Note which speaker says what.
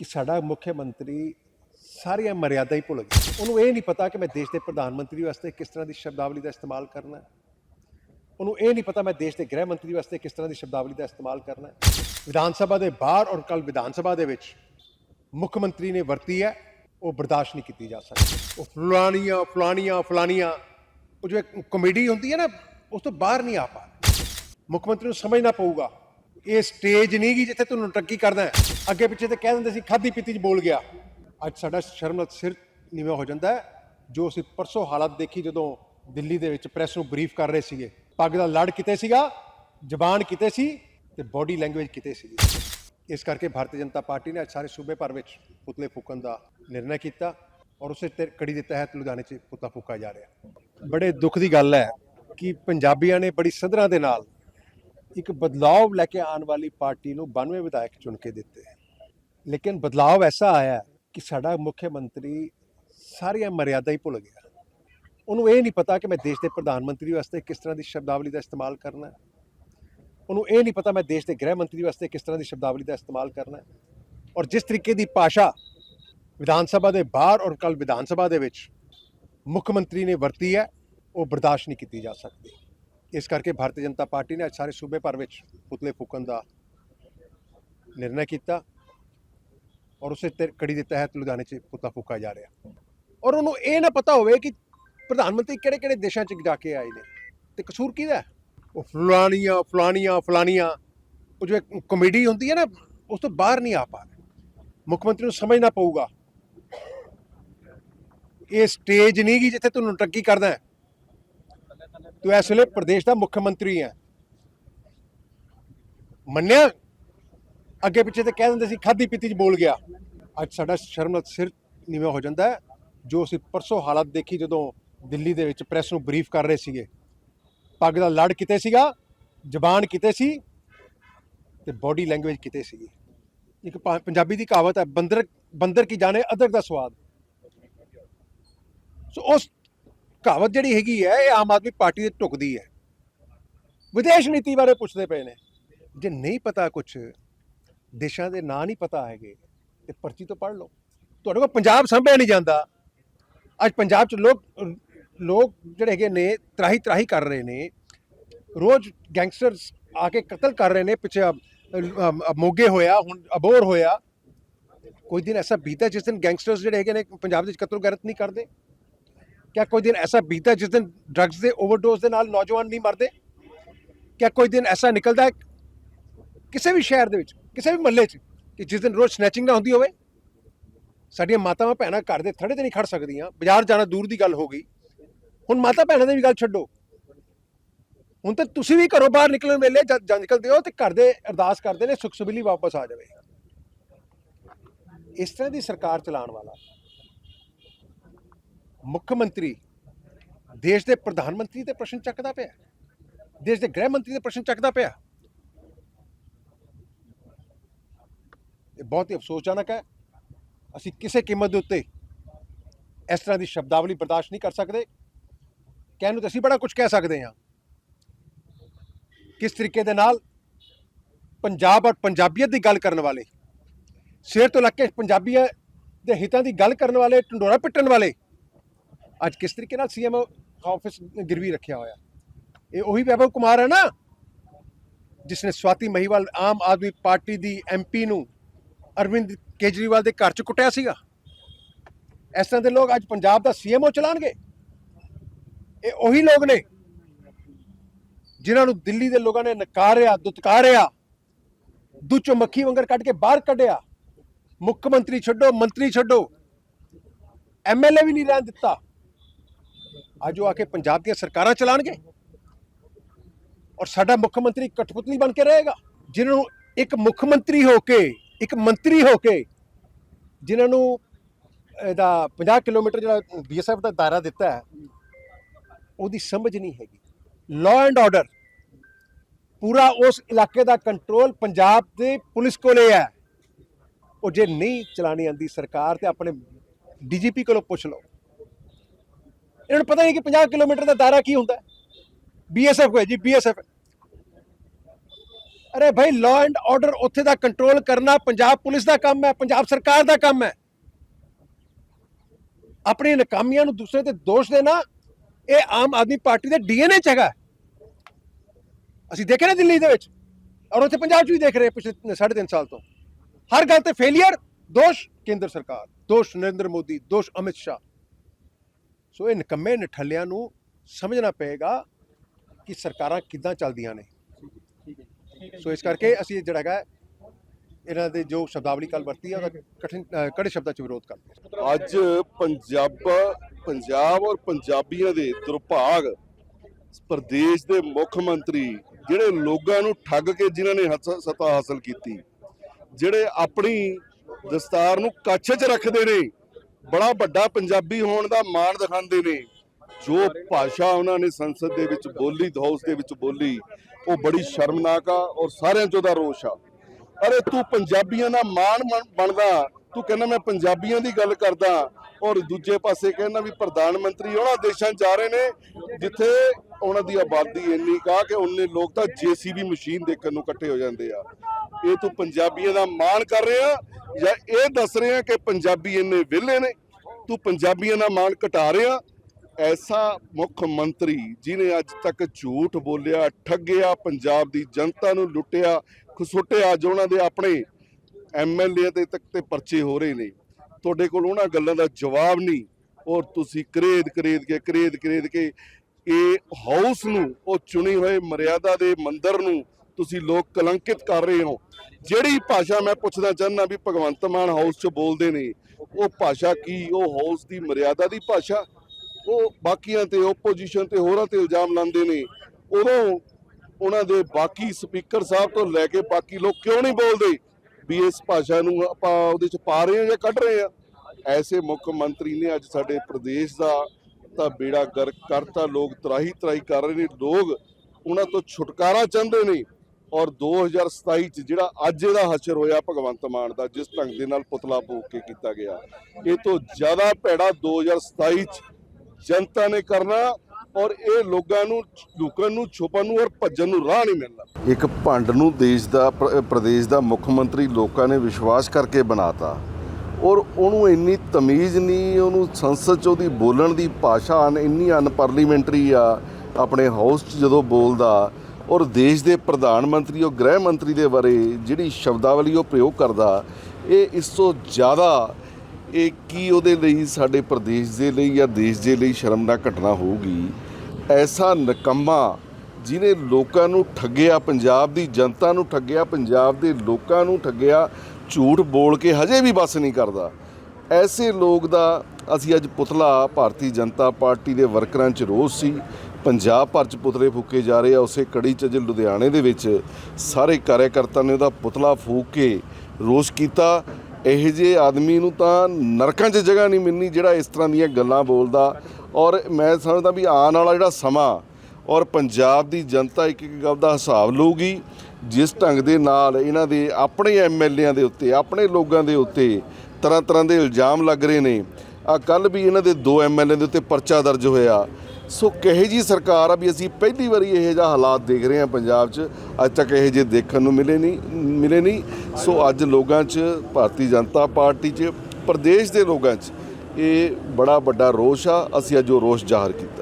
Speaker 1: ਕਿ ਸਾਡਾ ਮੁੱਖ ਮੰਤਰੀ ਸਾਰੀਆਂ ਮਰਿਆਦਾ ਹੀ ਭੁੱਲ ਗਿਆ। ਉਹਨੂੰ ਇਹ ਨਹੀਂ ਪਤਾ ਕਿ ਮੈਂ ਦੇਸ਼ ਦੇ ਪ੍ਰਧਾਨ ਮੰਤਰੀ ਵਾਸਤੇ ਕਿਸ ਤਰ੍ਹਾਂ ਦੀ ਸ਼ਬਦਾਵਲੀ ਦਾ ਇਸਤੇਮਾਲ ਕਰਨਾ ਹੈ। ਉਹਨੂੰ ਇਹ ਨਹੀਂ ਪਤਾ ਮੈਂ ਦੇਸ਼ ਦੇ ਗ੍ਰਹਿ ਮੰਤਰੀ ਵਾਸਤੇ ਕਿਸ ਤਰ੍ਹਾਂ ਦੀ ਸ਼ਬਦਾਵਲੀ ਦਾ ਇਸਤੇਮਾਲ ਕਰਨਾ ਹੈ। ਵਿਧਾਨ ਸਭਾ ਦੇ ਬਾਹਰ ਔਰ ਕੱਲ ਵਿਧਾਨ ਸਭਾ ਦੇ ਵਿੱਚ ਮੁੱਖ ਮੰਤਰੀ ਨੇ ਵਰਤੀ ਹੈ, ਉਹ ਬਰਦਾਸ਼ਤ ਨਹੀਂ ਕੀਤੀ ਜਾ ਸਕਦੀ। ਉਹ ਫਲਾਣੀਆਂ ਫਲਾਣੀਆਂ ਫਲਾਣੀਆਂ, ਉਹ ਜੋ ਇੱਕ ਕਮੇਡੀ ਹੁੰਦੀ ਹੈ ਨਾ, ਉਸ ਤੋਂ ਬਾਹਰ ਨਹੀਂ ਆ ਪਾ ਮੁੱਖ ਮੰਤਰੀ ਨੂੰ ਸਮਝਣਾ ਪਊਗਾ। ਇਹ ਸਟੇਜ ਨਹੀਂ ਗੀ ਜਿੱਥੇ ਤੁਹਾਨੂੰ ਨਟੰਕੀ ਕਰਦਾ ਹੈ। ਅੱਗੇ ਪਿੱਛੇ ਤੇ ਕਹਿ ਦਿੰਦੇ ਸੀ ਖਾਦੀ ਪੀਤੀ ਚ ਬੋਲ ਗਿਆ। ਅੱਜ ਸਾਡਾ ਸ਼ਰਮ ਸਿਰ ਨੀਵਾਂ ਹੋ ਜਾਂਦਾ ਹੈ। ਜੋ ਅਸੀਂ ਪਰਸੋਂ ਹਾਲਤ ਦੇਖੀ ਜਦੋਂ ਦਿੱਲੀ ਦੇ ਵਿੱਚ ਪ੍ਰੈਸ ਨੂੰ ਬਰੀਫ ਕਰ ਰਹੇ ਸੀਗੇ। ਪੱਗ ਦਾ ਲੜ ਕਿਤੇ ਸੀਗਾ, ਜ਼ਬਾਨ ਕਿਤੇ ਸੀ ਤੇ ਬਾਡੀ ਲੈਂਗੁਏਜ ਕਿਤੇ ਸੀ। ਇਸ ਕਰਕੇ ਭਾਰਤੀ ਜਨਤਾ ਪਾਰਟੀ ਨੇ ਅੱਜ ਸਾਰੇ ਸੂਬੇ ਭਰ ਵਿੱਚ ਪੁਤਲੇ ਫੂਕਣ ਦਾ ਨਿਰਣਾ ਕੀਤਾ ਔਰ ਉਸੇ ਤੇ ਕੜੀ ਦੇ ਤਹਿਤ ਲੁਧਿਆਣੇ 'ਚ ਪੁਤਲਾ ਫੂਕਾ ਜਾ ਰਿਹਾ। ਬੜੇ ਦੁੱਖ ਦੀ ਗੱਲ ਹੈ ਕਿ ਪੰਜਾਬੀਆਂ ਨੇ ਬੜੀ ਸਦਰਾਂ ਦੇ ਨਾਲ ਇੱਕ ਬਦਲਾਵ ਲੈ ਕੇ ਆਉਣ ਵਾਲੀ ਪਾਰਟੀ ਨੂੰ 92 ਵਿਧਾਇਕ ਚੁਣ ਕੇ ਦਿੱਤੇ ਲੇਕਿਨ ਬਦਲਾਵ ਐਸਾ ਆਇਆ ਕਿ ਸਾਡਾ ਮੁੱਖ ਮੰਤਰੀ ਸਾਰੀਆਂ ਮਰਿਆਦਾ ਹੀ ਭੁੱਲ ਗਿਆ। ਉਹਨੂੰ ਇਹ ਨਹੀਂ ਪਤਾ ਕਿ ਮੈਂ ਦੇਸ਼ ਦੇ ਪ੍ਰਧਾਨ ਮੰਤਰੀ ਵਾਸਤੇ ਕਿਸ ਤਰ੍ਹਾਂ ਦੀ ਸ਼ਬਦਾਵਲੀ ਦਾ ਇਸਤੇਮਾਲ ਕਰਨਾ ਹੈ। ਉਹਨੂੰ ਇਹ ਨਹੀਂ ਪਤਾ ਮੈਂ ਦੇਸ਼ ਦੇ ਗ੍ਰਹਿ ਮੰਤਰੀ ਵਾਸਤੇ ਕਿਸ ਤਰ੍ਹਾਂ ਦੀ ਸ਼ਬਦਾਵਲੀ ਦਾ ਇਸਤੇਮਾਲ ਕਰਨਾ ਹੈ। ਔਰ ਜਿਸ ਤਰੀਕੇ ਦੀ ਭਾਸ਼ਾ ਵਿਧਾਨ ਸਭਾ ਦੇ ਬਾਹਰ ਔਰ ਕੱਲ ਵਿਧਾਨ ਸਭਾ ਦੇ ਵਿੱਚ ਮੁੱਖ ਮੰਤਰੀ ਨੇ ਵਰਤੀ ਹੈ, ਉਹ ਬਰਦਾਸ਼ਤ ਨਹੀਂ ਕੀਤੀ ਜਾ ਸਕਦੀ। ਇਸ ਕਰਕੇ ਭਾਰਤੀ ਜਨਤਾ ਪਾਰਟੀ ਨੇ ਅੱਜ ਸਾਰੇ ਸੂਬੇ ਭਰ ਵਿੱਚ ਪੁਤਲੇ ਫੂਕਣ ਦਾ ਨਿਰਣਾ ਕੀਤਾ ਔਰ ਉਸੇ ਤੇ ਕੜੀ ਦੇ ਤਹਿਤ ਲੁਧਿਆਣੇ 'ਚ ਪੁਤਲਾ ਫੂਕਾ ਜਾ ਰਿਹਾ। ਔਰ ਉਹਨੂੰ ਇਹ ਨਾ ਪਤਾ ਹੋਵੇ ਕਿ ਪ੍ਰਧਾਨ ਮੰਤਰੀ ਕਿਹੜੇ ਕਿਹੜੇ ਦੇਸ਼ਾਂ 'ਚ ਜਾ ਕੇ ਆਏ ਨੇ ਤੇ ਕਸੂਰ ਕਿਹਦਾ ਉਹ ਫਲਾਣੀਆਂ ਫਲਾਣੀਆਂ ਫਲਾਣੀਆਂ, ਉਹ ਜੋ ਕਮੇਡੀ ਹੁੰਦੀ ਹੈ ਨਾ, ਉਸ ਤੋਂ ਬਾਹਰ ਨਹੀਂ ਆ ਪਾ ਰਹੇ। ਮੁੱਖ ਮੰਤਰੀ ਨੂੰ ਸਮਝਣਾ ਪਊਗਾ। ਇਹ ਸਟੇਜ ਨਹੀਂ ਗੀ ਜਿੱਥੇ ਤੁਹਾਨੂੰ ਨਟੰਕੀ ਕਰਦਾ ਹੈ। ਤੂੰ ਇਸ ਵੇਲੇ ਪ੍ਰਦੇਸ਼ ਦਾ ਮੁੱਖ ਮੰਤਰੀ ਹੈ ਮੰਨਿਆ? ਅੱਗੇ ਪਿੱਛੇ ਤੇ ਕਹਿ ਦਿੰਦੇ ਸੀ ਖਾਦੀ ਪੀਤੀ ਚ ਬੋਲ ਗਿਆ। ਅੱਜ ਸਾਡਾ ਸ਼ਰਮ ਸਿਰ ਨੀਵਾਂ ਹੋ ਜਾਂਦਾ ਜੋ ਅਸੀਂ ਪਰਸੋਂ ਹਾਲਤ ਦੇਖੀ ਜਦੋਂ ਦਿੱਲੀ ਦੇ ਵਿੱਚ ਪ੍ਰੈਸ ਨੂੰ ਬਰੀਫ ਕਰ ਰਹੇ ਸੀਗੇ। ਪੱਗ ਦਾ ਲੜ ਕਿਤੇ ਸੀਗਾ, ਜ਼ਬਾਨ ਕਿਤੇ ਸੀ ਤੇ ਬਾਡੀ ਲੈਂਗੁਏਜ ਕਿਤੇ ਸੀਗੀ। ਇੱਕ ਪਾ- ਪੰਜਾਬੀ ਦੀ ਕਹਾਵਤ ਹੈ, ਬੰਦਰ ਬੰਦਰ ਕੀ ਜਾਣੇ ਅਦਰਕ ਦਾ ਸਵਾਦ। ਸੋ ਉਸ ਕਹਾਵਤ ਜਿਹੜੀ ਹੈਗੀ ਹੈ, ਇਹ ਆਮ ਆਦਮੀ ਪਾਰਟੀ ਦੇ ਢੁਕਦੀ ਹੈ। ਵਿਦੇਸ਼ ਨੀਤੀ ਬਾਰੇ ਪੁੱਛਦੇ ਪਏ ਨੇ। ਜੇ ਨਹੀਂ ਪਤਾ ਕੁਝ ਦੇਸ਼ਾਂ ਦੇ ਨਾਂ ਨਹੀਂ ਪਤਾ ਹੈਗੇ, ਤੇ ਪਰਚੀ ਤੋਂ ਪੜ੍ਹ ਲਓ। ਤੁਹਾਡੇ ਕੋਲ ਪੰਜਾਬ ਸੰਭਿਆ ਨਹੀਂ ਜਾਂਦਾ। ਅੱਜ ਪੰਜਾਬ 'ਚ ਲੋਕ ਲੋਕ ਜਿਹੜੇ ਹੈਗੇ ਨੇ ਤਰਾਹੀ ਤਰਾਹੀ ਕਰ ਰਹੇ ਨੇ। ਰੋਜ਼ ਗੈਂਗਸਟਰਸ ਆ ਕੇ ਕਤਲ ਕਰ ਰਹੇ ਨੇ, ਪਿੱਛੇ ਮੋਗੇ ਹੋਇਆ, ਹੁਣ ਅਬੋਰ ਹੋਇਆ। ਕੋਈ ਦਿਨ ਐਸਾ ਬੀਤਾ ਜਿਸ ਦਿਨ ਗੈਂਗਸਟਰਸ ਜਿਹੜੇ ਹੈਗੇ ਨੇ, ਪੰਜਾਬ ਦੇ ਵਿੱਚ ਕਤਲ ਗੈਰਤ ਨਹੀਂ ਕਰਦੇ? क्या कोई दिन ऐसा बीता जिस दिन ड्रग्स ਦੇ ਓਵਰਡੋਜ਼ ਦੇ ਨਾਲ ਨੌਜਵਾਨ ਨਹੀਂ ਮਰਦੇ क्या ਕੋਈ ਦਿਨ ਐਸਾ ਨਿਕਲਦਾ ਹੈ ਕਿਸੇ ਵੀ ਸ਼ਹਿਰ ਦੇ ਵਿੱਚ ਕਿਸੇ ਵੀ ਮਹੱਲੇ 'ਚ ਕਿ ਜਿਸ ਦਿਨ ਰੋਜ਼ ਸਨੈਚਿੰਗ ਨਾ ਹੁੰਦੀ ਹੋਵੇ ਸਾਡੀਆਂ ਮਾਤਾਵਾਂ ਭੈਣਾਂ ਘਰ ਦੇ ਥੜੇ ਤੇ ਨਹੀਂ ਖੜ ਸਕਦੀਆਂ ਬਾਜ਼ਾਰ ਜਾਣਾ ਦੂਰ ਦੀ ਗੱਲ ਹੋ ਗਈ ਹੁਣ ਮਾਤਾ ਭੈਣਾਂ ਦੀ ਵੀ ਗੱਲ ਛੱਡੋ ਹੁਣ ਤਾਂ ਤੁਸੀਂ ਵੀ ਘਰੋਂ ਬਾਹਰ ਨਿਕਲਣ ਵੇਲੇ ਜਦ ਜਦ ਨਿਕਲਦੇ ਹੋ ਤੇ ਘਰ ਦੇ ਅਰਦਾਸ ਕਰਦੇ ਨੇ ਸੁਖ ਸੁਬਿਲੀ ਵਾਪਸ ਆ ਜਾਵੇ ਇਸ ਤਰ੍ਹਾਂ ਦੀ ਸਰਕਾਰ ਚਲਾਉਣ ਵਾਲਾ ਮੁੱਖ ਮੰਤਰੀ ਦੇਸ਼ ਦੇ ਪ੍ਰਧਾਨ ਮੰਤਰੀ ਤੇ ਪ੍ਰਸ਼ਨ ਚੱਕਦਾ ਪਿਆ। ਦੇਸ਼ ਦੇ ਗ੍ਰਹਿ ਮੰਤਰੀ ਤੇ ਪ੍ਰਸ਼ਨ ਚੱਕਦਾ ਪਿਆ। ਇਹ ਬਹੁਤ ਹੀ ਅਫਸੋਸਜਨਕ ਹੈ। ਅਸੀਂ ਕਿਸੇ ਕੀਮਤ ਦੇ ਉੱਤੇ ਇਸ ਤਰ੍ਹਾਂ ਦੀ ਸ਼ਬਦਾਵਲੀ ਬਰਦਾਸ਼ਤ ਨਹੀਂ ਕਰ ਸਕਦੇ। ਕਹਿਣ ਨੂੰ ਤਾਂ ਅਸੀਂ ਬੜਾ ਕੁਝ ਕਹਿ ਸਕਦੇ ਹਾਂ। ਕਿਸ ਤਰੀਕੇ ਦੇ ਨਾਲ ਪੰਜਾਬ ਔਰ ਪੰਜਾਬੀਅਤ ਦੀ ਗੱਲ ਕਰਨ ਵਾਲੇ, ਸਿਰ ਤੋਂ ਲੱਗ ਕੇ ਪੰਜਾਬੀਆਂ ਦੇ ਹਿੱਤਾਂ ਦੀ ਗੱਲ ਕਰਨ ਵਾਲੇ, ਢੰਡੋਰਾ ਪਿੱਟਣ ਵਾਲੇ ਅੱਜ ਕਿਸ ਤਰੀਕੇ ਨਾਲ ਸੀਐਮ ਆਫਿਸ ਗਿਰਵੀ ਰੱਖਿਆ ਹੋਇਆ। ਇਹ ਉਹੀ ਵੈਭਵ ਕੁਮਾਰ ਹੈ ਨਾ ਜਿਸ ਨੇ ਸਵਾਤੀ ਮਹੀਵਾਲ ਆਮ ਆਦਮੀ ਪਾਰਟੀ ਦੀ ਐਮਪੀ ਨੂੰ ਅਰਵਿੰਦ ਕੇਜਰੀਵਾਲ ਦੇ ਘਰ 'ਚ ਕੁੱਟਿਆ ਸੀਗਾ। ਇਸ ਤਰ੍ਹਾਂ ਦੇ ਲੋਕ ਅੱਜ ਪੰਜਾਬ ਦਾ ਸੀਐਮਓ ਚਲਾਣਗੇ। ਇਹ ਉਹੀ ਲੋਕ ਨੇ, ਜਿਨ੍ਹਾਂ ਨੂੰ ਦਿੱਲੀ ਦੇ ਲੋਕਾਂ ਨੇ ਨਕਾਰਿਆ, ਦੁਤਕਾਰਿਆ ਦੁੱਚੋ ਮੱਖੀ ਵੰਗਰ ਕੱਢ ਕੇ ਬਾਹਰ ਕੱਢਿਆ। ਮੁੱਖ ਮੰਤਰੀ ਛੱਡੋ ਮੰਤਰੀ ਛੱਡੋ। ਐਮਐਲਏ ਵੀ ਨਹੀਂ ਰਹਿਣ ਦਿੱਤਾ। ਅੱਜ ਉਹ ਆ ਕੇ ਪੰਜਾਬ ਦੀਆਂ ਸਰਕਾਰਾਂ ਚਲਾਣਗੇ। ਔਰ ਸਾਡਾ ਮੁੱਖ ਮੰਤਰੀ ਕਠਪੁਤਲੀ ਬਣ ਕੇ ਰਹੇਗਾ, ਜਿਨ੍ਹਾਂ ਨੂੰ ਇੱਕ ਮੁੱਖ ਮੰਤਰੀ ਹੋ ਕੇ, ਇੱਕ ਮੰਤਰੀ ਹੋ ਕੇ ਜਿਨ੍ਹਾਂ ਨੂੰ ਇਹਦਾ 50 ਕਿਲੋਮੀਟਰ ਜਿਹੜਾ ਬੀਐਸਐਫ ਦਾ ਦਾਇਰਾ ਦਿੱਤਾ ਹੈ, ਉਹਦੀ ਸਮਝ ਨਹੀਂ ਹੈਗੀ। ਲਾਅ ਐਂਡ ਆਰਡਰ ਪੂਰਾ ਉਸ ਇਲਾਕੇ ਦਾ ਕੰਟਰੋਲ ਪੰਜਾਬ ਦੇ ਪੁਲਿਸ ਕੋਲੇ ਹੈ। ਉਹ ਜੇ ਨਹੀਂ ਚਲਾਣੀ ਆਂਦੀ ਸਰਕਾਰ ਤੇ ਆਪਣੇ ਡੀਜੀਪੀ ਕੋਲੋਂ ਪੁੱਛ ਲਓ। ਇਹਨਾਂ ਨੂੰ ਪਤਾ ਨਹੀਂ ਕਿ 50 ਕਿਲੋਮੀਟਰ ਦਾ ਦਾਇਰਾ ਕੀ ਹੁੰਦਾ ਬੀਐਸਐਫ ਹੈ ਜੀ ਬੀਐਸਐਫ ਅਰੇ ਭਾਈ ਲਾਅ ਐਂਡ ਆਰਡਰ ਉੱਥੇ ਦਾ ਕੰਟਰੋਲ ਕਰਨਾ ਪੰਜਾਬ ਪੁਲਿਸ ਦਾ ਕੰਮ ਹੈ, ਪੰਜਾਬ ਸਰਕਾਰ ਦਾ ਕੰਮ ਹੈ। ਆਪਣੀ ਨਕਾਮੀਆਂ ਨੂੰ ਦੂਸਰੇ ਤੇ ਦੋਸ਼ ਦੇਣਾ, ਇਹ ਆਮ ਆਦਮੀ ਪਾਰਟੀ ਦੇ ਡੀਐਨਏ ਚ ਹੈਗਾ। ਅਸੀਂ ਦੇਖੇ ਨਾ ਦਿੱਲੀ ਦੇ ਵਿੱਚ, ਔਰ ਉੱਥੇ ਪੰਜਾਬ 'ਚ ਵੀ ਦੇਖ ਰਹੇ ਪਿਛਲੇ ਸਾਢੇ ਤਿੰਨ ਸਾਲ ਤੋਂ। ਹਰ ਗੱਲ ਤੇ ਫੇਲਿਅਰ ਦੋਸ਼, ਕੇਂਦਰ ਸਰਕਾਰ। ਦੋਸ਼ ਨਰਿੰਦਰ ਮੋਦੀ, ਦੋਸ਼ ਅਮਿਤ ਸ਼ਾਹ। ਸੋ ਇਹ ਨਿਕੰਮੇ ਨਠੱਲਿਆਂ ਨੂੰ ਸਮਝਣਾ ਪਏਗਾ ਕਿ ਸਰਕਾਰਾਂ ਕਿੱਦਾਂ ਚੱਲਦੀਆਂ ਨੇ। ਸੋ ਇਸ ਕਰਕੇ ਅਸੀਂ ਜਿਹੜਾ ਹੈਗਾ, ਇਹਨਾਂ ਦੇ ਜੋ ਸ਼ਬਦਾਵਲੀ ਕੱਲ ਵਰਤੀ ਹੈ ਉਹਦਾ ਕਠਿਨ ਕੜੇ ਸ਼ਬਦਾਂ 'ਚ ਵਿਰੋਧ ਕਰਦੇ
Speaker 2: ਅੱਜ ਪੰਜਾਬ ਪੰਜਾਬ ਔਰ ਪੰਜਾਬੀਆਂ ਦੇ ਦੁਰਭਾਗ ਪ੍ਰਦੇਸ਼ ਦੇ ਮੁੱਖ ਮੰਤਰੀ ਜਿਹੜੇ ਲੋਕਾਂ ਨੂੰ ਠੱਗ ਕੇ ਜਿਨ੍ਹਾਂ ਨੇ ਹਸ- ਸੱਤਾ ਹਾਸਲ ਕੀਤੀ, ਜਿਹੜੇ ਆਪਣੀ ਦਸਤਾਰ ਨੂੰ ਕੱਛ 'ਚ ਰੱਖਦੇ ਨੇ ਬੜਾ ਵੱਡਾ ਪੰਜਾਬੀ ਹੋਣ ਦਾ ਮਾਣ ਦਿਖਾਉਂਦੇ ਨੇ। ਜੋ ਭਾਸ਼ਾ ਉਹਨਾਂ ਨੇ ਸੰਸਦ ਦੇ ਵਿੱਚ ਬੋਲੀ ਹਾਊਸ ਦੇ ਵਿੱਚ ਬੋਲੀ, ਉਹ ਬੜੀ ਸ਼ਰਮਨਾਕ ਆ ਔਰ ਸਾਰਿਆਂ 'ਚੋਂ ਦਾ ਰੋਸ਼ ਆ। ਅਰੇ ਤੂੰ ਪੰਜਾਬੀਆਂ ਦਾ ਮਾਣ ਬਣਦਾ, ਤੂੰ ਕਹਿੰਦਾ ਮੈਂ ਪੰਜਾਬੀਆਂ ਦੀ ਗੱਲ ਕਰਦਾ। ਔਰ ਦੂਜੇ ਪਾਸੇ ਕਹਿੰਦਾ ਵੀ ਪ੍ਰਧਾਨ ਮੰਤਰੀ ਉਹਨਾਂ ਦੇਸ਼ਾਂ 'ਚ ਜਾ ਰਹੇ ਨੇ, ਜਿੱਥੇ ਉਹਨਾਂ ਦੀ ਆਬਾਦੀ ਇੰਨੀ ਕਾ ਕਿ ਉਹਨੇ ਲੋਕ ਤਾਂ ਜੀਸੀਬੀ ਮਸ਼ੀਨ ਦੇਖਣ ਨੂੰ ਇਕੱਠੇ ਹੋ ਜਾਂਦੇ ਆ। ਇਹ ਤੂੰ ਪੰਜਾਬੀਆਂ ਦਾ ਮਾਣ ਕਰ ਰਿਹਾ ਜਾਂ ਇਹ ਦੱਸ ਰਿਹਾ ਕਿ ਪੰਜਾਬੀ ਇੰਨੇ ਵਿਹਲੇ ਨੇ, ਤੂੰ ਪੰਜਾਬੀਆਂ ਦਾ ਮਾਣ ਘਟਾ ਰਿਹਾ। ਐਸਾ ਮੁੱਖ ਮੰਤਰੀ ਜਿਨੇ ਅੱਜ ਤੱਕ ਝੂਠ ਬੋਲਿਆ, ਠੱਗਿਆ, ਪੰਜਾਬ ਦੀ ਜਨਤਾ ਨੂੰ ਲੁੱਟਿਆ, ਖਸੁੱਟਿਆ, ਅੱਜ ਉਹਨਾਂ ਦੇ ਆਪਣੇ ਐਮਐਲਏ ਦੇ ਤੱਕ ਤੇ ਪਰਚੇ ਹੋ ਰਹੇ ਨੇ। ਤੁਹਾਡੇ ਕੋਲ ਉਹਨਾਂ ਗੱਲਾਂ ਦਾ ਜਵਾਬ ਨਹੀਂ। ਔਰ ਤੁਸੀਂ ਕਰੇਦ ਕਰੇਦ ਕੇ, ਕਰੇਦ ਕਰੇਦ ਕੇ ਇਹ ਹਾਊਸ ਨੂੰ, ਉਹ ਚੁਣੀ ਹੋਏ ਮਰਿਆਦਾ ਦੇ ਮੰਦਰ ਨੂੰ ਤੁਸੀਂ ਲੋਕ ਕਲੰਕਿਤ ਕਰ ਰਹੇ ਹੋ। ਜਿਹੜੀ ਭਾਸ਼ਾ ਮੈਂ ਪੁੱਛਣਾ ਚਾਹੁੰਦਾ ਵੀ ਭਗਵੰਤ ਮਾਨ ਹਾਊਸ 'ਚ ਬੋਲਦੇ ਨੇ, ਉਹ ਭਾਸ਼ਾ ਕੀ? ਉਹ ਹਾਊਸ ਦੀ ਮਰਿਆਦਾ ਦੀ ਭਾਸ਼ਾ? ਉਹ ਬਾਕੀਆਂ ਤੇ ਓਪੋਜੀਸ਼ਨ ਤੇ, ਹੋਰਾਂ ਤੇ ਇਲਜ਼ਾਮ ਲਾਉਂਦੇ ਨੇ। ਉਦੋਂ ਉਹਨਾਂ ਦੇ ਬਾਕੀ ਸਪੀਕਰ ਸਾਹਿਬ ਤੋਂ ਲੈ ਕੇ ਬਾਕੀ ਲੋਕ ਕਿਉਂ ਨਹੀਂ ਬੋਲਦੇ? ਵੀ ਇਸ ਭਾਸ਼ਾ ਨੂੰ ਆਪਾਂ ਉਹਦੇ ਚ ਪਾ ਰਹੇ ਹਾਂ ਜਾਂ ਕੱਢ ਰਹੇ ਹਾਂ? ਐਸੇ ਮੁੱਖ ਮੰਤਰੀ ਨੇ ਅੱਜ ਸਾਡੇ ਪ੍ਰਦੇਸ਼ ਦਾ ਤਾਂ ਬੇੜਾ ਗਰਕ ਕਰਤਾ। ਲੋਕ ਤਰਾਹੀ ਤਰਾਹੀ ਕਰ ਰਹੇ ਨੇ। ਲੋਕ ਉਹਨਾਂ ਤੋਂ ਛੁਟਕਾਰਾ ਚਾਹੁੰਦੇ ਨੇ। ਔਰ 2027 ਚ ਜਿਹੜਾ ਅੱਜ ਇਹਦਾ ਹਸ਼ਰ ਹੋਇਆ ਭਗਵੰਤ ਮਾਨ ਦਾ, ਜਿਸ ਢੰਗ ਦੇ ਨਾਲ ਪੁਤਲਾ ਫੂਕ ਕੇ ਕੀਤਾ ਗਿਆ, ਇਹ ਤੋਂ ਜ਼ਿਆਦਾ ਭੈੜਾ 2027 ਚ ਜਨਤਾ ਨੇ ਕਰਨਾ ਔਰ ਇਹ ਲੋਕਾਂ ਨੂੰ ਲੁਕਣ ਨੂੰ ਛੁਪਣ ਨੂੰ ਔਰ ਭੱਜਣ ਨੂੰ ਰਾਹ ਨਹੀਂ ਮਿਲਣਾ। ਇੱਕ ਭੰਡ ਨੂੰ ਦੇਸ਼ ਦਾ ਪ੍ਰਦੇਸ਼ ਦਾ ਮੁੱਖ ਮੰਤਰੀ ਲੋਕਾਂ ਨੇ ਵਿਸ਼ਵਾਸ ਕਰਕੇ ਬਣਾਤਾ ਔਰ ਉਹਨੂੰ ਇੰਨੀ ਤਮੀਜ਼ ਨਹੀਂ, ਉਹਨੂੰ ਸੰਸਦ 'ਚ ਉਹਦੀ ਬੋਲਣ ਦੀ ਭਾਸ਼ਾ ਅਨ- ਇੰਨੀ ਅਨਪਾਰਲੀਮੈਂਟਰੀ ਆ, ਆਪਣੇ ਹਾਊਸ 'ਚ ਜਦੋਂ ਬੋਲਦਾ ਔਰ ਦੇਸ਼ ਦੇ ਪ੍ਰਧਾਨ ਮੰਤਰੀ ਔਰ ਗ੍ਰਹਿ ਮੰਤਰੀ ਦੇ ਬਾਰੇ ਜਿਹੜੀ ਸ਼ਬਦਾਵਲੀ ਉਹ ਪ੍ਰਯੋਗ ਕਰਦਾ, ਇਹ ਇਸ ਤੋਂ ਜ਼ਿਆਦਾ ਇਹ ਕੀ ਉਹਦੇ ਲਈ ਸਾਡੇ ਪ੍ਰਦੇਸ਼ ਦੇ ਲਈ ਜਾਂ ਦੇਸ਼ ਦੇ ਲਈ ਸ਼ਰਮਨਾਕ ਘਟਨਾ ਹੋਊਗੀ? ਐਸਾ ਨਕੰਮਾ ਜਿਨੇ ਲੋਕਾਂ ਨੂੰ ਠੱਗਿਆ, ਪੰਜਾਬ ਦੀ ਜਨਤਾ ਨੂੰ ਠੱਗਿਆ, ਪੰਜਾਬ ਦੇ ਲੋਕਾਂ ਨੂੰ ਠੱਗਿਆ, ਝੂਠ ਬੋਲ ਕੇ ਹਜੇ ਵੀ ਬਸ ਨਹੀਂ ਕਰਦਾ। ਐਸੇ ਲੋਕ ਦਾ ਅਸੀਂ ਅੱਜ ਪੁਤਲਾ ਭਾਰਤੀ ਜਨਤਾ ਪਾਰਟੀ ਦੇ ਵਰਕਰਾਂ 'ਚ ਰੋਸ ਸੀ। ਪੰਜਾਬ ਭਰ 'ਚ ਪੁਤਲੇ ਫੂਕੇ ਜਾ ਰਹੇ ਆ, ਉਸੇ ਕੜੀ 'ਚ ਅੱਜ ਲੁਧਿਆਣੇ ਦੇ ਵਿੱਚ ਸਾਰੇ ਕਾਰਜਕਰਤਾ ਨੇ ਉਹਦਾ ਪੁਤਲਾ ਫੂਕ ਕੇ ਰੋਸ ਕੀਤਾ। ਇਹੋ ਜਿਹੇ ਆਦਮੀ ਨੂੰ ਤਾਂ ਨਰਕਾਂ 'ਚ ਜਗ੍ਹਾ ਨਹੀਂ ਮਿਲਣੀ ਜਿਹੜਾ ਇਸ ਤਰ੍ਹਾਂ ਦੀਆਂ ਗੱਲਾਂ ਬੋਲਦਾ। ਔਰ ਮੈਂ ਸਮਝਦਾ ਵੀ ਆਉਣ ਵਾਲਾ ਜਿਹੜਾ ਸਮਾਂ ਔਰ ਪੰਜਾਬ ਦੀ ਜਨਤਾ ਇੱਕ ਇੱਕ ਗੱਲ ਦਾ ਹਿਸਾਬ ਲਊਗੀ। ਜਿਸ ਢੰਗ ਦੇ ਨਾਲ ਇਹਨਾਂ ਦੇ ਆਪਣੇ ਐਮਐਲਏਆਂ ਦੇ ਉੱਤੇ, ਆਪਣੇ ਲੋਕਾਂ ਦੇ ਉੱਤੇ ਤਰ੍ਹਾਂ ਤਰ੍ਹਾਂ ਦੇ ਇਲਜ਼ਾਮ ਲੱਗ ਰਹੇ ਨੇ। ਆ ਕੱਲ ਵੀ ਇਹਨਾਂ ਦੇ ਦੋ ਐਮਐਲਏ ਦੇ ਉੱਤੇ ਪਰਚਾ ਦਰਜ ਹੋਇਆ। ਸੋ ਕਹੇ ਜੀ ਸਰਕਾਰ ਆ ਵੀ ਅਸੀਂ ਪਹਿਲੀ ਵਾਰੀ ਇਹੋ ਜਿਹਾ ਹਾਲਾਤ ਦੇਖ ਰਹੇ ਹਾਂ ਪੰਜਾਬ 'ਚ? ਅੱਜ ਤੱਕ ਇਹੋ ਜਿਹੇ ਦੇਖਣ ਨੂੰ ਮਿਲੇ ਨਹੀਂ ਮਿਲੇ ਨਹੀਂ। ਸੋ ਅੱਜ ਲੋਕਾਂ 'ਚ, ਭਾਰਤੀ ਜਨਤਾ ਪਾਰਟੀ 'ਚ, ਪ੍ਰਦੇਸ਼ ਦੇ ਲੋਕਾਂ 'ਚ ਇਹ ਬੜਾ ਵੱਡਾ ਰੋਸ਼ ਆ। ਅਸੀਂ ਅੱਜ ਉਹ ਰੋਸ਼ ਜ਼ਾਹਰ ਕੀਤਾ।